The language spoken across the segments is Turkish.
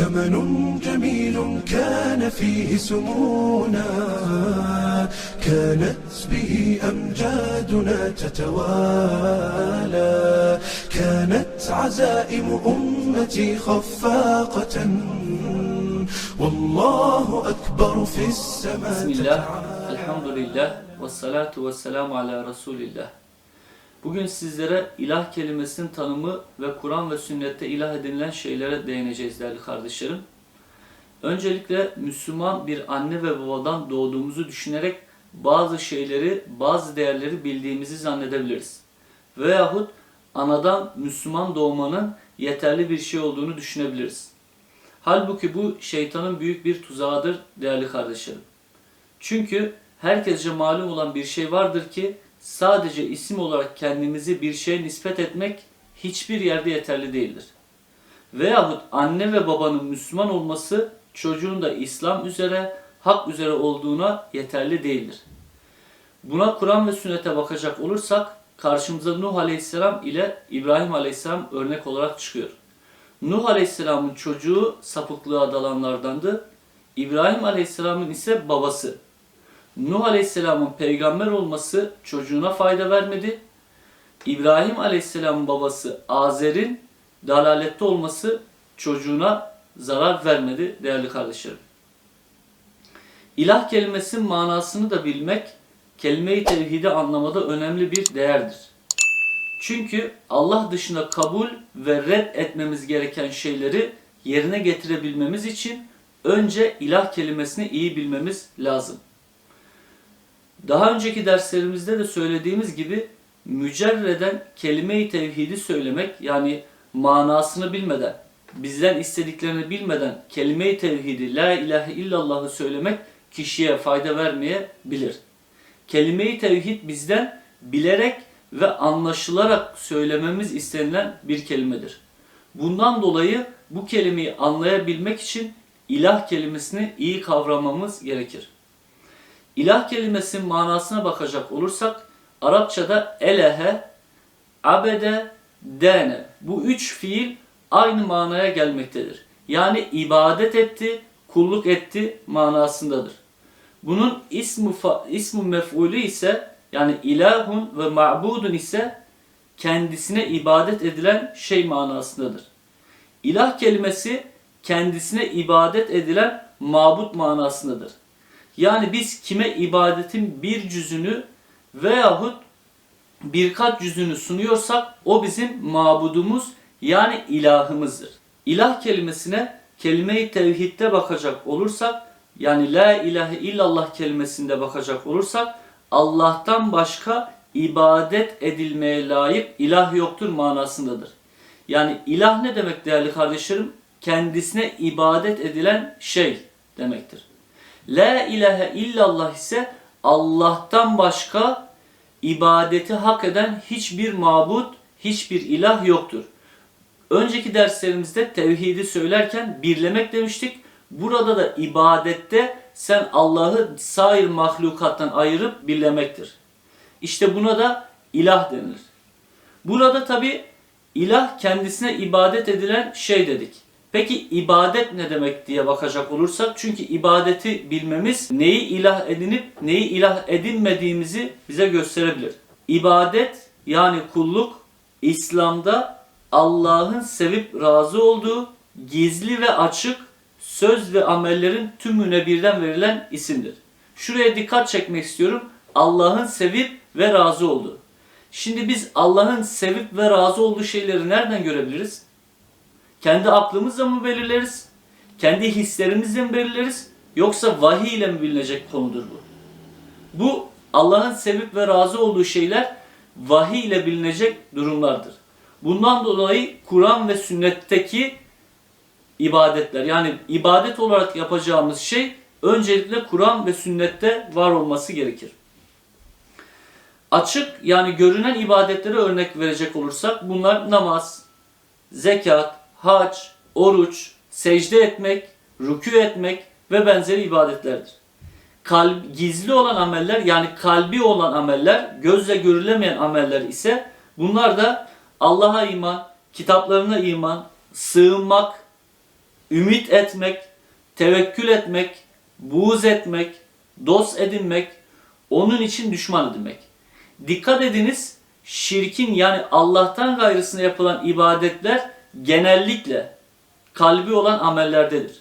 زمن جميل كان فيه سمونا. كانت به أمجادنا تتوالى. كانت عزائم أمتي خفاقة. والله أكبر في السماء. Bismillah, elhamdülillah, ve salatu ve selamu ala Resulillah. Bugün sizlere ilah kelimesinin tanımı ve Kur'an ve sünnette ilah edinilen şeylere değineceğiz değerli kardeşlerim. Öncelikle Müslüman bir anne ve babadan doğduğumuzu düşünerek bazı şeyleri, bazı değerleri bildiğimizi zannedebiliriz. Veyahut anadan Müslüman doğmanın yeterli bir şey olduğunu düşünebiliriz. Halbuki bu şeytanın büyük bir tuzağıdır değerli kardeşlerim. Çünkü herkesce malum olan bir şey vardır ki sadece isim olarak kendimizi bir şeye nispet etmek hiçbir yerde yeterli değildir. Veyahut anne ve babanın Müslüman olması çocuğun da İslam üzere, hak üzere olduğuna yeterli değildir. Buna Kur'an ve sünnete bakacak olursak karşımıza Nuh Aleyhisselam ile İbrahim Aleyhisselam örnek olarak çıkıyor. Nuh Aleyhisselam'ın çocuğu sapıklığa dalanlardandı. İbrahim Aleyhisselam'ın ise babası. Nuh Aleyhisselam'ın peygamber olması çocuğuna fayda vermedi. İbrahim Aleyhisselam'ın babası Azer'in dalalette olması çocuğuna zarar vermedi değerli kardeşlerim. İlah kelimesinin manasını da bilmek kelime-i tevhidi anlamada önemli bir değerdir. Çünkü Allah dışında kabul ve red etmemiz gereken şeyleri yerine getirebilmemiz için önce ilah kelimesini iyi bilmemiz lazım. Daha önceki derslerimizde de söylediğimiz gibi mücerreden kelime-i tevhidi söylemek yani manasını bilmeden, bizden istediklerini bilmeden kelime-i tevhidi la ilahe illallah'ı söylemek kişiye fayda vermeyebilir. Kelime-i tevhid bizden bilerek ve anlaşılarak söylememiz istenilen bir kelimedir. Bundan dolayı bu kelimeyi anlayabilmek için ilah kelimesini iyi kavramamız gerekir. İlah kelimesinin manasına bakacak olursak Arapçada elehe, abede, dene bu üç fiil aynı manaya gelmektedir. Yani ibadet etti, kulluk etti manasındadır. Bunun ismu, ismu mef'ulü ise yani ilahun ve ma'budun ise kendisine ibadet edilen şey manasındadır. İlah kelimesi kendisine ibadet edilen mabut manasındadır. Yani biz kime ibadetin bir cüzünü veyahut birkaç cüzünü sunuyorsak o bizim mabudumuz yani ilahımızdır. İlah kelimesine kelime-i tevhidde bakacak olursak yani la ilahe illallah kelimesinde bakacak olursak Allah'tan başka ibadet edilmeye layık ilah yoktur manasındadır. Yani ilah ne demek değerli kardeşlerim? Kendisine ibadet edilen şey demektir. La ilahe illallah ise Allah'tan başka ibadeti hak eden hiçbir mabut, hiçbir ilah yoktur. Önceki derslerimizde tevhidi söylerken birlemek demiştik. Burada da ibadette sen Allah'ı sair mahlukattan ayırıp birlemektir. İşte buna da ilah denilir. Burada tabi ilah kendisine ibadet edilen şey dedik. Peki ibadet ne demek diye bakacak olursak çünkü ibadeti bilmemiz neyi ilah edinip neyi ilah edinmediğimizi bize gösterebilir. İbadet yani kulluk İslam'da Allah'ın sevip razı olduğu gizli ve açık söz ve amellerin tümüne birden verilen isimdir. Şuraya dikkat çekmek istiyorum. Allah'ın sevip ve razı olduğu. Şimdi biz Allah'ın sevip ve razı olduğu şeyleri nereden görebiliriz? Kendi aklımızla mı belirleriz? Kendi hislerimizle mi belirleriz? Yoksa vahiy ile mi bilinecek konudur bu? Bu Allah'ın sevip ve razı olduğu şeyler vahiy ile bilinecek durumlardır. Bundan dolayı Kur'an ve sünnetteki ibadetler yani ibadet olarak yapacağımız şey öncelikle Kur'an ve sünnette var olması gerekir. Açık yani görünen ibadetlere örnek verecek olursak bunlar namaz, zekat, hac, oruç, secde etmek, rükû etmek ve benzeri ibadetlerdir. Kalb, gizli olan ameller yani kalbi olan ameller, gözle görülemeyen ameller ise bunlar da Allah'a iman, kitaplarına iman, sığınmak, ümit etmek, tevekkül etmek, buğz etmek, dost edinmek, onun için düşman edinmek. Dikkat ediniz, şirkin yani Allah'tan gayrısına yapılan ibadetler genellikle kalbi olan amellerdedir.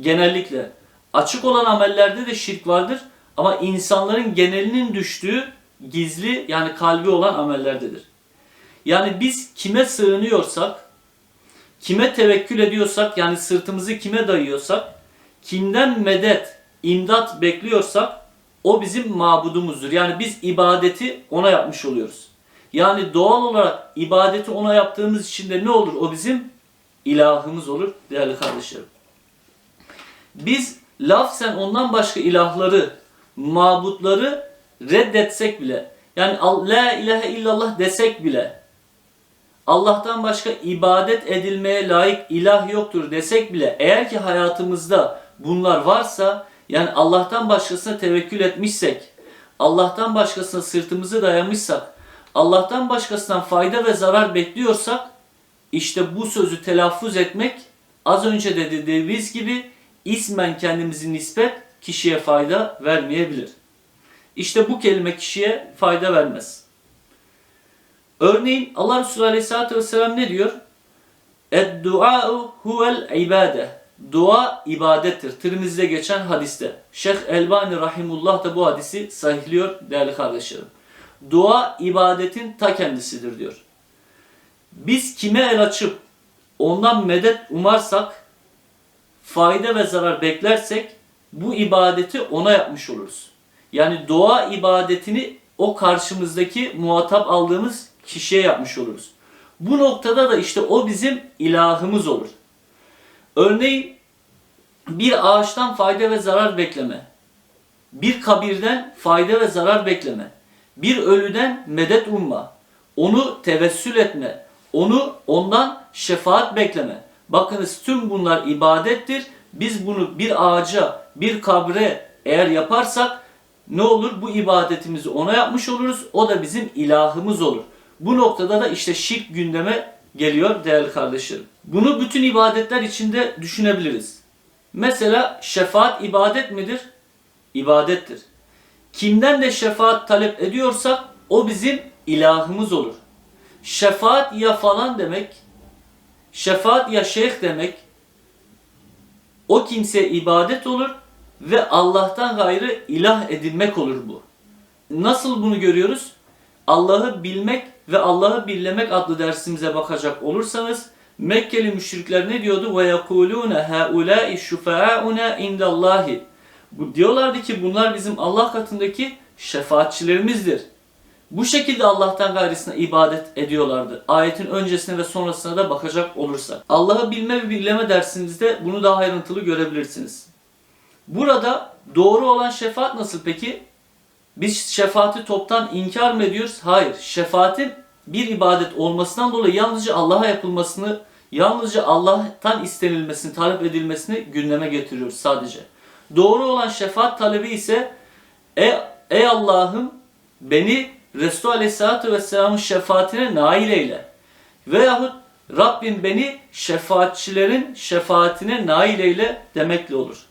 Genellikle. Açık olan amellerde de şirk vardır ama insanların genelinin düştüğü gizli yani kalbi olan amellerdedir. Yani biz kime sığınıyorsak, kime tevekkül ediyorsak yani sırtımızı kime dayıyorsak, kimden medet, imdat bekliyorsak o bizim mabudumuzdur. Yani biz ibadeti ona yapmış oluyoruz. Yani doğal olarak ibadeti ona yaptığımız için de ne olur? O bizim ilahımız olur değerli kardeşlerim. Biz lafzen ondan başka ilahları, mabutları reddetsek bile, yani La ilahe illallah desek bile, Allah'tan başka ibadet edilmeye layık ilah yoktur desek bile, eğer ki hayatımızda bunlar varsa, yani Allah'tan başkasına tevekkül etmişsek, Allah'tan başkasına sırtımızı dayamışsak, Allah'tan başkasından fayda ve zarar bekliyorsak, işte bu sözü telaffuz etmek az önce de dediğimiz gibi ismen kendimizi nispet kişiye fayda vermeyebilir. İşte bu kelime kişiye fayda vermez. Örneğin Allah Resulü Aleyhisselatü Vesselam ne diyor? Ed-dua'u huvel ibade. Dua ibadettir. Tirmiz'de geçen hadiste. Şeyh Elbani Rahimullah da bu hadisi sahihliyor değerli kardeşlerim. Dua ibadetin ta kendisidir diyor. Biz kime el açıp ondan medet umarsak, fayda ve zarar beklersek bu ibadeti ona yapmış oluruz. Yani dua ibadetini o karşımızdaki muhatap aldığımız kişiye yapmış oluruz. Bu noktada da işte o bizim ilahımız olur. Örneğin bir ağaçtan fayda ve zarar bekleme, bir kabirden fayda ve zarar bekleme, bir ölüden medet umma, onu tevessül etme, onu ondan şefaat bekleme. Bakınız tüm bunlar ibadettir. Biz bunu bir ağaca, bir kabre eğer yaparsak ne olur? Bu ibadetimizi ona yapmış oluruz. O da bizim ilahımız olur. Bu noktada da işte şirk gündeme geliyor değerli kardeşlerim. Bunu bütün ibadetler içinde düşünebiliriz. Mesela şefaat ibadet midir? İbadettir. Kimden de şefaat talep ediyorsak o bizim ilahımız olur. Şefaat ya falan demek, şefaat ya şeyh demek, o kimseye ibadet olur ve Allah'tan gayrı ilah edinmek olur bu. Nasıl bunu görüyoruz? Allah'ı bilmek ve Allah'ı birlemek adlı dersimize bakacak olursanız Mekkeli müşrikler ne diyordu? Ve yekulune haulâi şufa'auna indallahi. Bu diyorlardı ki bunlar bizim Allah katındaki şefaatçilerimizdir. Bu şekilde Allah'tan gayrısına ibadet ediyorlardı. Ayetin öncesine ve sonrasına da bakacak olursak. Allah'ı bilme ve bileme dersimizde bunu daha ayrıntılı görebilirsiniz. Burada doğru olan şefaat nasıl peki? Biz şefaati toptan inkar mı ediyoruz? Hayır. Şefaatin bir ibadet olmasından dolayı yalnızca Allah'a yapılmasını, yalnızca Allah'tan istenilmesini, talep edilmesini gündeme getiriyoruz sadece. Doğru olan şefaat talebi ise ey, ey Allah'ım beni Resulü Aleyhisselatü Vesselam'ın şefaatine nail eyle. Veyahut Rabbim beni şefaatçilerin şefaatine nail eyle demekle olur.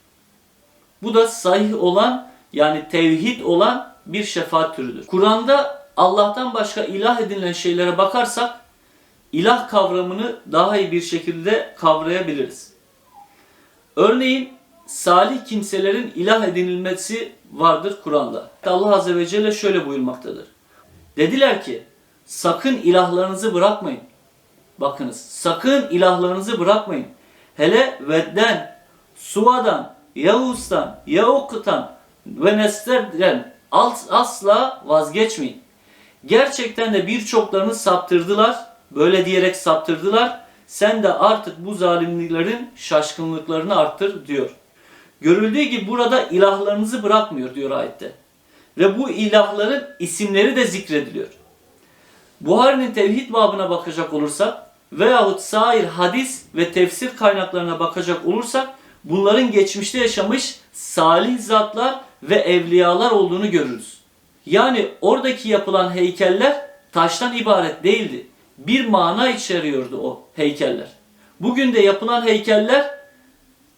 Bu da sahih olan yani tevhid olan bir şefaat türüdür. Kur'an'da Allah'tan başka ilah edinilen şeylere bakarsak ilah kavramını daha iyi bir şekilde kavrayabiliriz. Örneğin salih kimselerin ilah edinilmesi vardır Kur'an'da. Allah Azze ve Celle şöyle buyurmaktadır. Dediler ki sakın ilahlarınızı bırakmayın. Bakınız sakın ilahlarınızı bırakmayın. Hele Vedden, Suva'dan, Yavuz'dan, Yavuk'tan ve Nester'den asla vazgeçmeyin. Gerçekten de birçoklarını saptırdılar. Böyle diyerek saptırdılar. Sen de artık bu zalimliklerin şaşkınlıklarını arttır diyor. Görüldüğü gibi burada ilahlarınızı bırakmıyor diyor ayette. Ve bu ilahların isimleri de zikrediliyor. Buhari'nin tevhid babına bakacak olursak veyahut sair hadis ve tefsir kaynaklarına bakacak olursak bunların geçmişte yaşamış salih zatlar ve evliyalar olduğunu görürüz. Yani oradaki yapılan heykeller taştan ibaret değildi. Bir mana içeriyordu o heykeller. Bugün de yapılan heykeller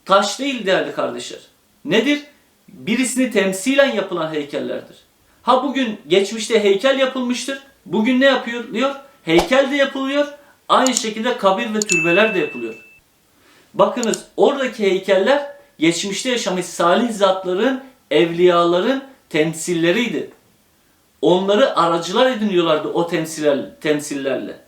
taş değil değerli kardeşler. Nedir? Birisini temsilen yapılan heykellerdir. Ha bugün geçmişte heykel yapılmıştır. Bugün ne yapılıyor? Heykel de yapılıyor. Aynı şekilde kabir ve türbeler de yapılıyor. Bakınız oradaki heykeller geçmişte yaşamış salih zatların, evliyaların temsilleriydi. Onları aracılar ediniyorlardı o temsiller, temsillerle.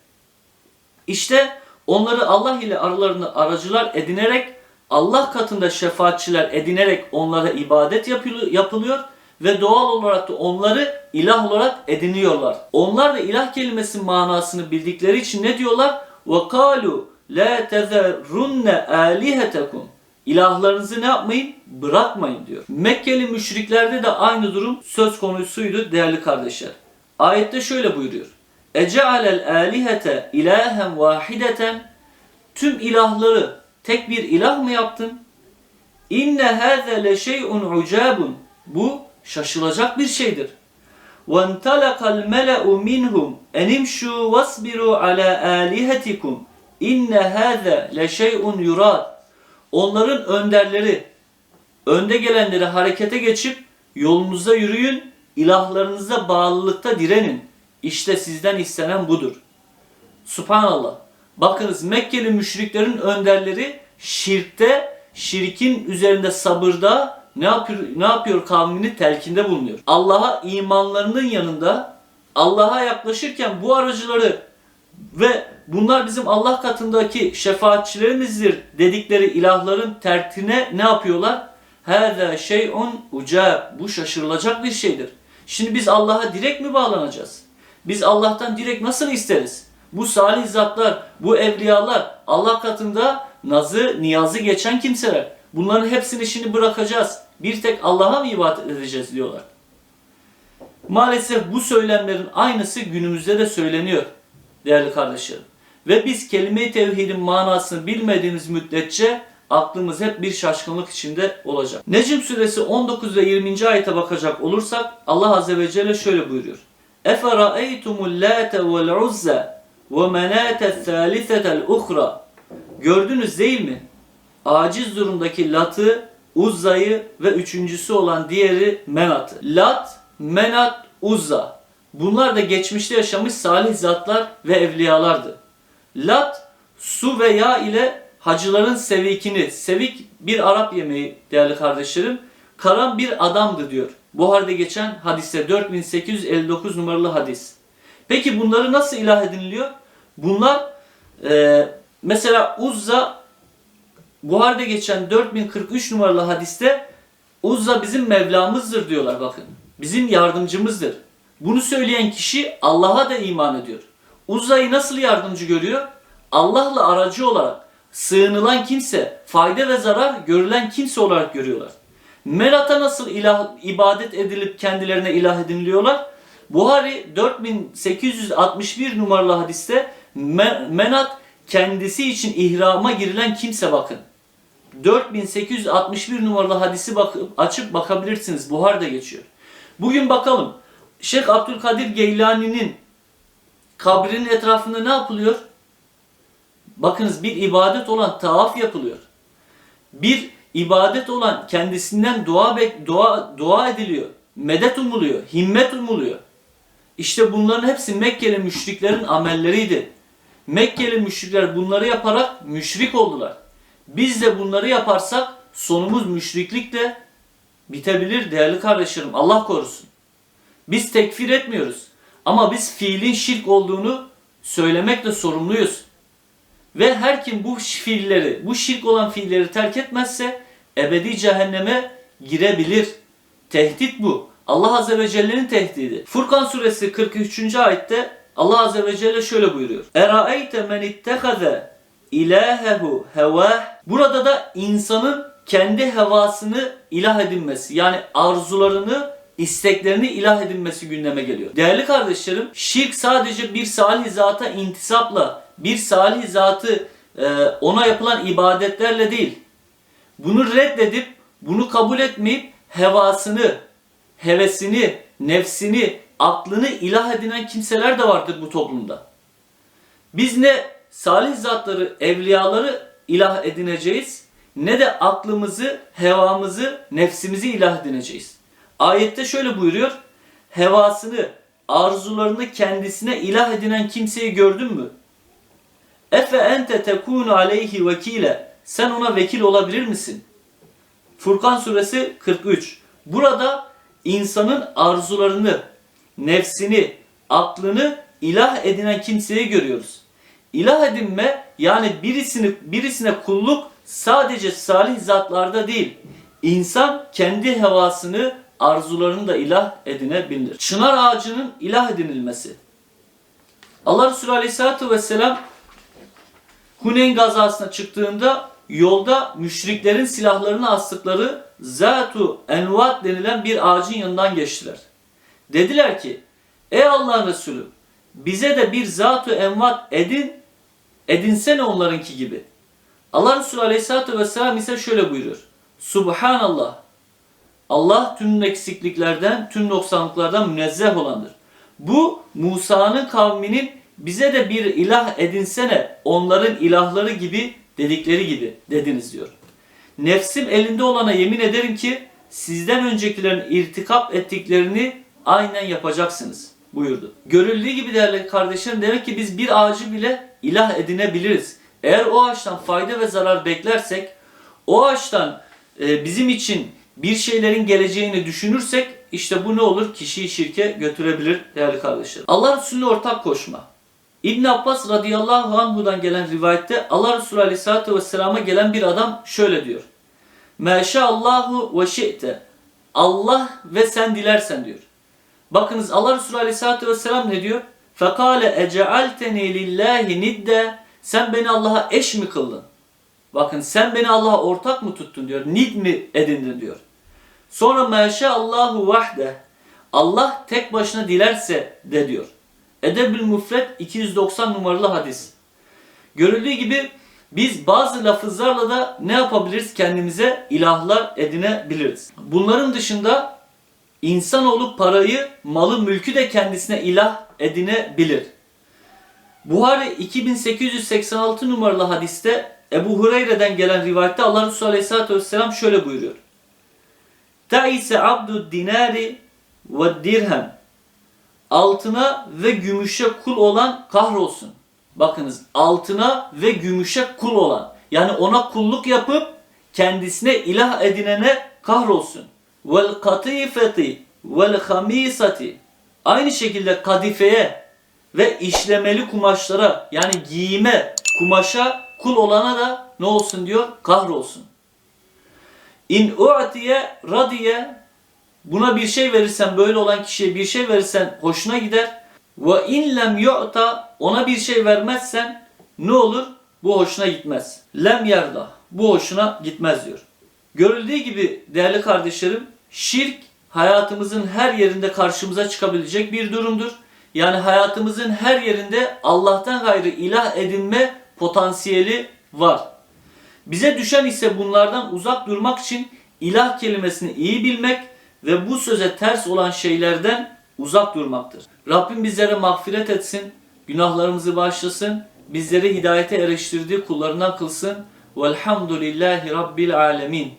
İşte onları Allah ile aralarında aracılar edinerek Allah katında şefaatçiler edinerek onlara ibadet yapılı- yapılıyor ve doğal olarak da onları ilah olarak ediniyorlar. Onlar da ilah kelimesinin manasını bildikleri için ne diyorlar? وَقَالُوا لَا تَذَرُنَّ آلِهَتَكُمْ İlahlarınızı ne yapmayın? Bırakmayın diyor. Mekkeli müşriklerde de aynı durum söz konusuydu değerli kardeşler. Ayette şöyle buyuruyor. اَجَعَلَ الْآلِهَةَ ilahen vahideten Tüm ilahları tek bir ilah mı yaptın? İnne hâze le şey'un ucabun. Bu şaşılacak bir şeydir. وَانْتَلَقَ الْمَلَأُ مِنْهُمْ اَنِمْشُوا وَاصْبِرُوا عَلَى آلِهَتِكُمْ اِنَّ هَذَا لَشَيْءٌ يُرَادٌ Onların önderleri, önde gelenleri harekete geçip yolunuzda yürüyün, ilahlarınıza bağlılıkta direnin. İşte sizden istenen budur. Subhanallah. Bakınız Mekkeli müşriklerin önderleri şirkte, şirkin üzerinde sabırda ne yapıyor, ne yapıyor kavmini telkinde bulunuyor. Allah'a imanlarının yanında Allah'a yaklaşırken bu aracıları ve bunlar bizim Allah katındaki şefaatçilerimizdir dedikleri ilahların terkine ne yapıyorlar? Hâzâ şey'un ucâb. Bu şaşırılacak bir şeydir. Şimdi biz Allah'a direkt mi bağlanacağız? Biz Allah'tan direkt nasıl isteriz? Bu salih zatlar, bu evliyalar Allah katında nazı, niyazı geçen kimseler. Bunların hepsini şimdi bırakacağız. Bir tek Allah'a mı ibadet edeceğiz diyorlar. Maalesef bu söylemlerin aynısı günümüzde de söyleniyor değerli kardeşlerim. Ve biz kelime-i tevhidin manasını bilmediğimiz müddetçe aklımız hep bir şaşkınlık içinde olacak. Necm suresi 19 ve 20. ayete bakacak olursak Allah azze ve celle şöyle buyuruyor. اَفَرَأَيْتُمُ اللَّاتَ وَالْعُزَّ ve menâtes sâlisetel. Gördünüz değil mi? Aciz durumdaki Lat'ı, Uzza'yı ve üçüncüsü olan diğeri Menat'ı. Lat, Menat, Uzza. Bunlar da geçmişte yaşamış salih zatlar ve evliyalardı. Lat, su ve yağ ile hacıların sevikini, sevik bir Arap yemeği değerli kardeşlerim, karan bir adamdı diyor. Buhar'da geçen hadise 4859 numaralı hadis. Peki bunları nasıl ilah ediniliyor? Bunlar e, mesela Uzza Buhar'da geçen 4043 numaralı hadiste Uzza bizim Mevlamızdır diyorlar bakın. Bizim yardımcımızdır. Bunu söyleyen kişi Allah'a da iman ediyor. Uzza'yı nasıl yardımcı görüyor? Allah'la aracı olarak sığınılan kimse, fayda ve zarar görülen kimse olarak görüyorlar. Merat'a nasıl ilah, ibadet edilip kendilerine ilah ediniliyorlar? Buhari 4861 numaralı hadiste Me- Menat kendisi için ihrama girilen kimse bakın. 4861 numaralı hadisi bakıp açıp bakabilirsiniz. Buhar'da geçiyor. Bugün bakalım. Şeyh Abdülkadir Geylani'nin kabrinin etrafında ne yapılıyor? Bakınız bir ibadet olan tavaf yapılıyor. Bir ibadet olan kendisinden dua bek dua dua ediliyor. Medet umuluyor, himmet umuluyor. İşte bunların hepsi Mekkeli müşriklerin amelleriydi. Mekkeli müşrikler bunları yaparak müşrik oldular. Biz de bunları yaparsak sonumuz müşriklikle bitebilir değerli kardeşlerim. Allah korusun. Biz tekfir etmiyoruz. Ama biz fiilin şirk olduğunu söylemekle sorumluyuz. Ve her kim bu fiilleri, bu şirk olan fiilleri terk etmezse ebedi cehenneme girebilir. Tehdit bu. Allah Azze ve Celle'nin tehdidi. Furkan suresi 43. ayette Allah Azze ve Celle şöyle buyuruyor. Eraeyte men ittehaze ilahehu hevah. Burada da insanın kendi hevasını ilah edinmesi yani arzularını isteklerini ilah edinmesi gündeme geliyor. Değerli kardeşlerim, şirk sadece bir salih zata intisapla, bir salih zatı e, ona yapılan ibadetlerle değil. Bunu reddedip, bunu kabul etmeyip hevasını, hevesini, nefsini, aklını ilah edinen kimseler de vardır bu toplumda. Biz ne salih zatları, evliyaları ilah edineceğiz ne de aklımızı, hevamızı, nefsimizi ilah edineceğiz. Ayette şöyle buyuruyor. Hevasını, arzularını kendisine ilah edinen kimseyi gördün mü? Efe ente tekunu aleyhi vekile. Sen ona vekil olabilir misin? Furkan suresi 43. Burada insanın arzularını, nefsini, aklını ilah edinen kimseyi görüyoruz. İlah edinme yani birisini birisine kulluk sadece salih zatlarda değil. İnsan kendi hevasını, arzularını da ilah edinebilir. Çınar ağacının ilah edinilmesi. Allah Resulü Aleyhisselatü Vesselam Huneyn gazasına çıktığında yolda müşriklerin silahlarını astıkları Zatu Envat denilen bir ağacın yanından geçtiler. Dediler ki ey Allah'ın Resulü bize de bir Zatu Envat edin edinsene onlarınki gibi. Allah Resulü Aleyhisselatü Vesselam ise şöyle buyuruyor. Subhanallah. Allah tüm eksikliklerden, tüm noksanlıklardan münezzeh olandır. Bu Musa'nın kavminin bize de bir ilah edinsene onların ilahları gibi dedikleri gibi dediniz diyor. Nefsim elinde olana yemin ederim ki sizden öncekilerin irtikap ettiklerini aynen yapacaksınız buyurdu. Görüldüğü gibi değerli kardeşlerim demek ki biz bir ağacı bile ilah edinebiliriz. Eğer o ağaçtan fayda ve zarar beklersek, o ağaçtan e, bizim için bir şeylerin geleceğini düşünürsek işte bu ne olur? Kişiyi şirke götürebilir değerli kardeşlerim. Allah Resulü'ne ortak koşma. İbn Abbas radıyallahu anhudan gelen rivayette Allah Resulü aleyhissalatü vesselama gelen bir adam şöyle diyor. Meşallahu ve şi'te. Allah ve sen dilersen diyor. Bakınız Allah Resulü aleyhissalatü vesselam ne diyor? Fekale ecealteni lillahi nidde. Sen beni Allah'a eş mi kıldın? Bakın sen beni Allah'a ortak mı tuttun diyor. Nid mi edindin diyor. Sonra meşallahu vahde. Allah tek başına dilerse de diyor. Edebül Müfret 290 numaralı hadis. Görüldüğü gibi biz bazı lafızlarla da ne yapabiliriz? Kendimize ilahlar edinebiliriz. Bunların dışında insanoğlu parayı, malı, mülkü de kendisine ilah edinebilir. Buhari 2886 numaralı hadiste Ebu Hureyre'den gelen rivayette Allah Resulü Aleyhisselatü Vesselam şöyle buyuruyor. Ta'ise abdu dinari ve dirhem altına ve gümüşe kul olan kahrolsun. Bakınız altına ve gümüşe kul olan yani ona kulluk yapıp kendisine ilah edinene kahrolsun. Vel katifeti vel hamisati aynı şekilde kadifeye ve işlemeli kumaşlara yani giyime kumaşa kul olana da ne olsun diyor kahrolsun. İn u'tiye radiye buna bir şey verirsen böyle olan kişiye bir şey verirsen hoşuna gider. Ve in lem yu'ta ona bir şey vermezsen ne olur? Bu hoşuna gitmez. Lem yerda. Bu hoşuna gitmez diyor. Görüldüğü gibi değerli kardeşlerim şirk hayatımızın her yerinde karşımıza çıkabilecek bir durumdur. Yani hayatımızın her yerinde Allah'tan gayrı ilah edinme potansiyeli var. Bize düşen ise bunlardan uzak durmak için ilah kelimesini iyi bilmek ve bu söze ters olan şeylerden uzak durmaktır. Rabbim bizlere mağfiret etsin, günahlarımızı bağışlasın, bizleri hidayete eriştirdiği kullarından kılsın. Velhamdülillahi Rabbil Alemin.